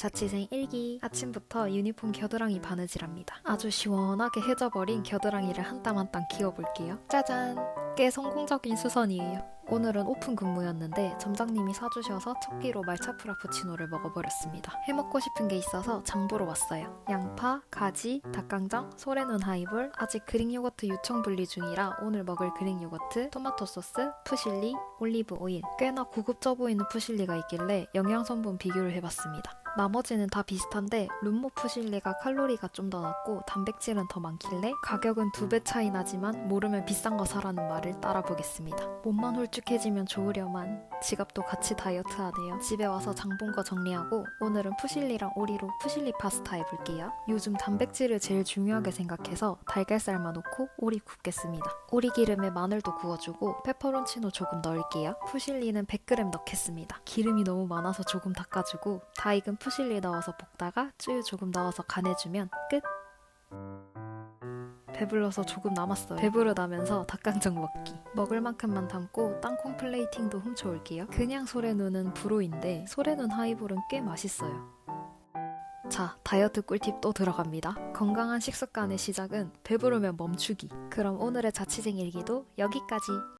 자취생 1기 아침부터 유니폼 겨드랑이 바느질합니다. 아주 시원하게 해져버린 겨드랑이를 한 땀 한땀 키워볼게요. 짜잔! 꽤 성공적인 수선이에요. 오늘은 오픈 근무였는데 점장님이 사주셔서 첫 끼로 말차 프라푸치노를 먹어버렸습니다. 해먹고 싶은 게 있어서 장 보러 왔어요. 양파, 가지, 닭강정, 소래눈 하이볼, 아직 그릭 요거트 유청 분리 중이라 오늘 먹을 그릭 요거트, 토마토 소스, 푸실리, 올리브 오일. 꽤나 고급져 보이는 푸실리가 있길래 영양 성분 비교를 해봤습니다. 나머지는 다 비슷한데 룸모 푸실리가 칼로리가 좀 더 낮고 단백질은 더 많길래 가격은 두 배 차이 나지만 모르면 비싼 거 사라는 말을 따라 보겠습니다. 몸만 홀 쭉해지면 좋으려만 지갑도 같이 다이어트 하네요. 집에 와서 장 본 거 정리하고 오늘은 푸실리랑 오리로 푸실리 파스타 해볼게요. 요즘 단백질을 제일 중요하게 생각해서 달걀살만 넣고 오리 굽겠습니다. 오리 기름에 마늘도 구워주고 페퍼론치노 조금 넣을게요. 푸실리는 100g 넣겠습니다. 기름이 너무 많아서 조금 닦아주고 다 익은 푸실리 넣어서 볶다가 쯔유 조금 넣어서 간해주면 끝! 배불러서 조금 남았어요. 배부르다면서 닭강정 먹기. 먹을 만큼만 담고 땅콩 플레이팅도 훔쳐올게요. 그냥 소래눈은 불호인데 소래눈 하이볼은 꽤 맛있어요. 자, 다이어트 꿀팁 또 들어갑니다. 건강한 식습관의 시작은 배부르면 멈추기. 그럼 오늘의 자취생 일기도 여기까지.